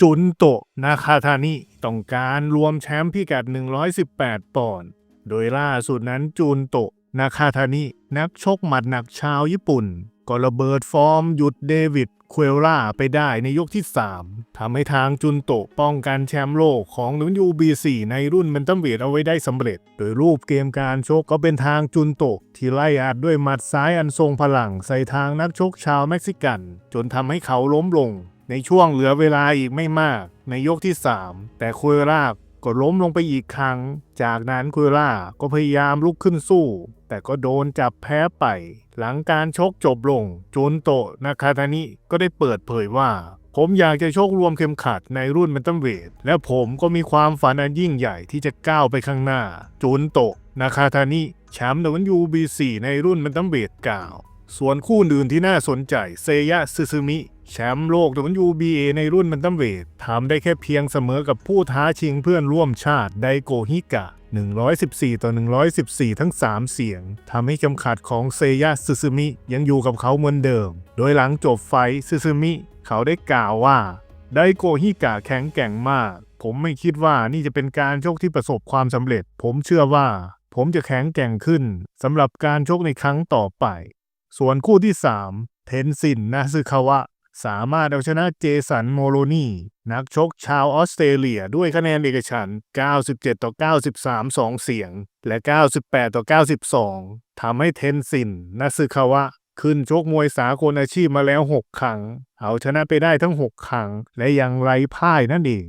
จุนโตะนาคาทานิต้องการรวมแชมป์พิกัด 118 ปอนด์ โดยล่าสุดนั้นจุนโตะนาคาทานินักชกหมัดหนักชาวญี่ปุ่น ก็ระเบิดฟอร์มหยุดเดวิดคเวล่าไปได้ในยกที่ 3 ทำให้ทางจุนโตะป้องกันแชมป์โลกของ WBC ในรุ่นแบนตัมเวทเอาไว้ได้สำเร็จ โดยรูปเกมการชกก็เป็นทางจุนโตะที่ไล่อัดด้วยหมัดซ้ายอันทรงพลังใส่ทางนักชกชาวเม็กซิกัน จนทำให้เขาล้มลง ในช่วงเหลือเวลาอีกไม่มากในยกที่ 3 แต่คุยร่าก็ล้มลงไปอีกครั้ง จากนั้นคุยราก็พยายามลุกขึ้นสู้ แต่ก็โดนจับแพ้ไป หลังการชกจบลงจนโตะนาคาทานิก็ได้เปิดเผยว่าผมอยากจะชกรวมเข็มขัดในรุ่นแบนตัมเวท และผมก็มีความฝันอันยิ่งใหญ่ที่จะก้าวไปข้างหน้า จุนโตะนาคาทานิแชมป์ WBC ในรุ่นแบนตัมเวทกล่าว ส่วนคู่อื่นที่น่าสนใจเซยะซึซึมิ แชมป์โลก WBA ในรุ่นแบนตัมเวททำได้แค่เพียงเสมอกับผู้ท้าชิงเพื่อนร่วมชาติไดโกฮิกะ 114 ต่อ 114 ทั้ง 3 เสียงทำให้จำขัดของเซยะซึซึมิยังอยู่กับเขาเหมือนเดิม โดยหลังจบไฟซึซึมิ เขาได้กล่าวว่า ไดโกฮิกะแข็งแกร่งมาก ผมไม่คิดว่านี่จะเป็นการชกที่ประสบความสำเร็จ ผมเชื่อว่า ผมจะแข็งแกร่งขึ้นสำหรับการชกในครั้งต่อไป ส่วนคู่ที่ 3 เทนซินนาซึคาวะ สามารถเอาชนะเจสันโมโลนีนักชกชาวออสเตรเลียด้วยคะแนนเอกฉันท์97 ต่อ 93 2 เสียง และ 98 ต่อ 92 ทำให้เทนซินนาซึคาวะ ขึ้นชกมวยสากลอาชีพมาแล้ว 6 ครั้ง เอาชนะไปได้ทั้ง 6 ครั้ง และยังไร้พ่ายนั่นเอง